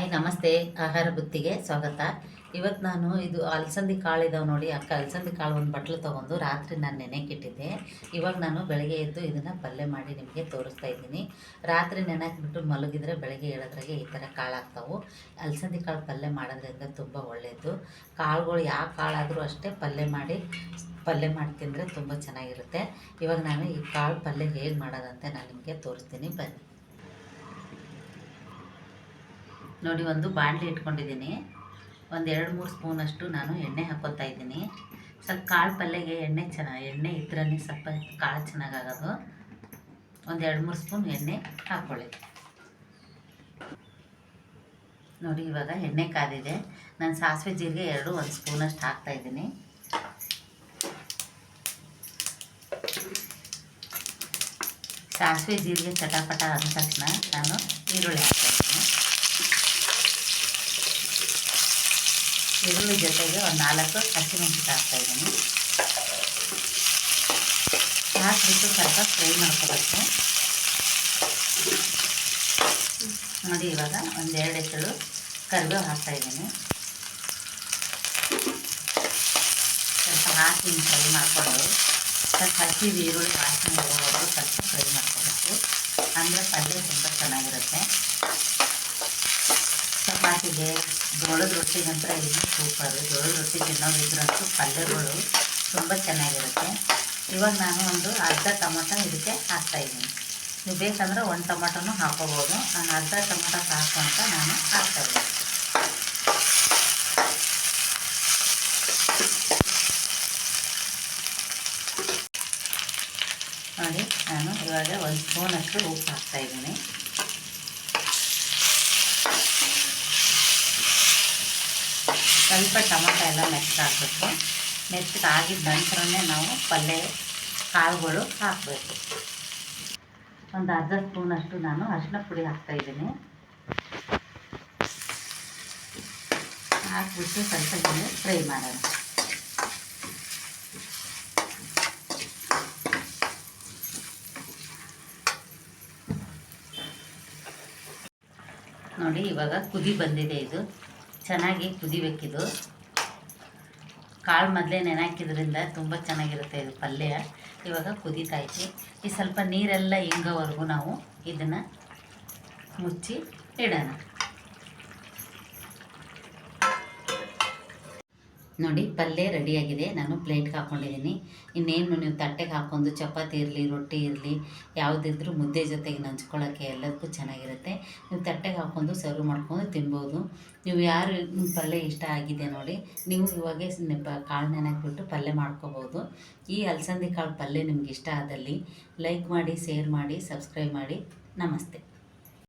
Hi, ನಮಸ್ತೆ, ಆಹಾರ ಬುತ್ತಿಗೆ ಸ್ವಾಗತ. ಇವತ್ತು ನಾನು ಇದು ಅಲಸಂದಿ ಕಾಳು ಇದಾವೆ ನೋಡಿ, ಅಕ್ಕ ಅಲಸಂದಿ ಕಾಳು ಒಂದು ಬಟ್ಲು ತೊಗೊಂಡು ರಾತ್ರಿ ನಾನು ನೆನೆಕಿಟ್ಟಿದ್ದೆ. ಇವಾಗ ನಾನು ಬೆಳಗ್ಗೆ ಎದ್ದು ಇದನ್ನು ಪಲ್ಯ ಮಾಡಿ ನಿಮಗೆ ತೋರಿಸ್ತಾ ಇದ್ದೀನಿ. ರಾತ್ರಿ ನೆನೆಕ್ಬಿಟ್ಟು ಮಲಗಿದ್ರೆ ಬೆಳಗ್ಗೆ ಹೇಳೋದ್ರಾಗೆ ಈ ಥರ ಕಾಳು ಆಗ್ತಾವೆ. ಅಲಸಂದಿ ಕಾಳು ಪಲ್ಯ ಮಾಡೋದ್ರಿಂದ ತುಂಬ ಒಳ್ಳೆಯದು ಕಾಳುಗಳು ಯಾವ ಕಾಳಾದರೂ ಅಷ್ಟೇ ಪಲ್ಯ ಮಾಡಿ ಪಲ್ಯ ಮಾಡಿ ತಿಂದರೆ ತುಂಬ ಚೆನ್ನಾಗಿರುತ್ತೆ. ಇವಾಗ ನಾನು ಈ ಕಾಳು ಪಲ್ಯ ಹೇಗೆ ಮಾಡೋದಂತೆ ನಾನು ನಿಮಗೆ ತೋರಿಸ್ತೀನಿ, ಬನ್ನಿ. ನೋಡಿ, ಒಂದು ಬಾಣಲಿ ಇಟ್ಕೊಂಡಿದ್ದೀನಿ. ಒಂದು ಎರಡು ಮೂರು ಸ್ಪೂನಷ್ಟು ನಾನು ಎಣ್ಣೆ ಹಾಕ್ಕೊತಾ ಇದ್ದೀನಿ. ಸ್ವಲ್ಪ ಕಾಳು ಪಲ್ಯಗೆ ಎಣ್ಣೆ ಚೆನ್ನಾಗಿ ಎಣ್ಣೆ ಇದ್ರೇ ಸ್ವಲ್ಪ ಕಾಳು ಚೆನ್ನಾಗಾಗೋದು. ಒಂದು ಎರಡು ಮೂರು ಸ್ಪೂನ್ ಎಣ್ಣೆ ಹಾಕ್ಕೊಳ್ಳಿ. ನೋಡಿ, ಇವಾಗ ಎಣ್ಣೆ ಕಾದಿದೆ. ನಾನು ಸಾಸಿವೆ ಜೀರಿಗೆ ಎರಡು, ಒಂದು ಸ್ಪೂನಷ್ಟು ಹಾಕ್ತಾ ಇದ್ದೀನಿ. ಸಾಸಿವೆ ಜೀರಿಗೆ ಚಟಾಪಟ ಅಂದ ತಕ್ಷಣ ನಾನು ಈರುಳ್ಳಿ ಹಾಕ್ತಾ ಇದ್ದೀನಿ ಈರುಳ್ಳಿ ಜೊತೆಗೆ ಒಂದು ನಾಲ್ಕು ಹಸಿಮೆಣಸಿಗೆ ಹಾಕ್ತಾ ಇದ್ದೀನಿ. ಹಾಕಿಬಿಟ್ಟು ಸ್ವಲ್ಪ ಫ್ರೈ ಮಾಡ್ಕೋಬೇಕು. ನೋಡಿ, ಇವಾಗ ಒಂದೆರಡು ಎಸಳು ಹಾಕ್ತಾ ಇದ್ದೀನಿ. ಸ್ವಲ್ಪ ಹಾಕಿ ಫ್ರೈ ಮಾಡಿಕೊಂಡು ಸ್ವಲ್ಪ ಹಸಿ ಈರುಳ್ಳಿ ವಾಸನೆ ಸ್ವಲ್ಪ ಫ್ರೈ ಮಾಡ್ಕೋಬೇಕು. ಅಂದರೆ ಪಲ್ಯ ತುಂಬ ಚೆನ್ನಾಗಿರುತ್ತೆ. ಚಪಾತಿಗೆ ಜೋಳದ ರೊಟ್ಟಿಗಂತರ ಇದು ಸೂಪರು. ಜೋಳದ ರೊಟ್ಟಿ ತಿನ್ನೋದಿದ್ರಂತೂ ಪಲ್ಯಗಳು ತುಂಬ ಚೆನ್ನಾಗಿರುತ್ತೆ. ಇವಾಗ ನಾನು ಒಂದು ಅರ್ಧ ಟೊಮೊಟೊ ಇದಕ್ಕೆ ಹಾಕ್ತಾಯಿದ್ದೀನಿ ನೀವು ಬೇಕಂದ್ರೆ ಒಂದು ಟೊಮೊಟೊನೂ ಹಾಕೋಬೋದು. ನಾನು ಅರ್ಧ ಟೊಮೊಟೊ ಹಾಕೊಂತ ನಾನು ಹಾಕ್ತಾಯಿದ್ದೀನಿ ನೋಡಿ, ನಾನು ಇವಾಗ ಒಂದು ಸ್ಪೂನಷ್ಟು ಉಪ್ಪು ಹಾಕ್ತಾಯಿದ್ದೀನಿ ಸ್ವಲ್ಪ ಟೊಮೊಟೊ ಎಲ್ಲ ಮೆತ್ತಗಾಗಬೇಕು. ಮೆತ್ತಗಾಗಿದ್ದ ನಂತರನೇ ನಾವು ಪಲ್ಯ ಕಾಳುಗಳು ಹಾಕಬೇಕು. ಒಂದು ಅರ್ಧ ಸ್ಪೂನಷ್ಟು ನಾನು ಅರಿಶಿನ ಪುಡಿ ಹಾಕ್ತಾಯಿದ್ದೀನಿ ಹಾಕ್ಬಿಟ್ಟು ಸ್ವಲ್ಪ ಹಿಂಗೆ ಫ್ರೈ ಮಾಡೋಣ. ನೋಡಿ, ಇವಾಗ ಕುದಿ ಬಂದಿದೆ ಇದು. ಚೆನ್ನಾಗಿ ಕುದಿಬೇಕಿದು. ಕಾಳು ಮೊದಲೇ ನೆನಾಕಿದ್ರಿಂದ ತುಂಬ ಚೆನ್ನಾಗಿರುತ್ತೆ ಇದು ಪಲ್ಯ. ಇವಾಗ ಕುದೀತೈತಿ ಈ ಸ್ವಲ್ಪ ನೀರೆಲ್ಲ ಹಿಂಗೋವರೆಗೂ ನಾವು ಇದನ್ನು ಮುಚ್ಚಿ ಇಡೋಣ. ನೋಡಿ, ಪಲ್ಯ ರೆಡಿಯಾಗಿದೆ. ನಾನು ಪ್ಲೇಟ್ಗೆ ಹಾಕ್ಕೊಂಡಿದ್ದೀನಿ ಇನ್ನೇನು ನೀವು ತಟ್ಟೆಗೆ ಹಾಕ್ಕೊಂಡು, ಚಪಾತಿ ಇರಲಿ, ರೊಟ್ಟಿ ಇರಲಿ, ಯಾವುದಿದ್ರೂ ಮುದ್ದೆ ಜೊತೆಗೆ ನಂಚ್ಕೊಳ್ಳೋಕ್ಕೆ ಎಲ್ಲದಕ್ಕೂ ಚೆನ್ನಾಗಿರುತ್ತೆ. ನೀವು ತಟ್ಟೆಗೆ ಹಾಕ್ಕೊಂಡು ಸರ್ವ್ ಮಾಡ್ಕೊಂಡು ತಿನ್ಬೋದು. ನೀವು ಯಾರು ಪಲ್ಯ ಇಷ್ಟ ಆಗಿದೆ ನೋಡಿ, ನೀವು ಇವಾಗೆ ಕಾಳು ನೆನೆಕ್ಬಿಟ್ಟು ಪಲ್ಯ ಮಾಡ್ಕೋಬೋದು. ಈ ಅಲಸಂದಿ ಕಾಳು ಪಲ್ಯ ನಿಮ್ಗೆ ಇಷ್ಟ ಆದಲ್ಲಿ ಲೈಕ್ ಮಾಡಿ, ಶೇರ್ ಮಾಡಿ, ಸಬ್ಸ್ಕ್ರೈಬ್ ಮಾಡಿ. ನಮಸ್ತೆ.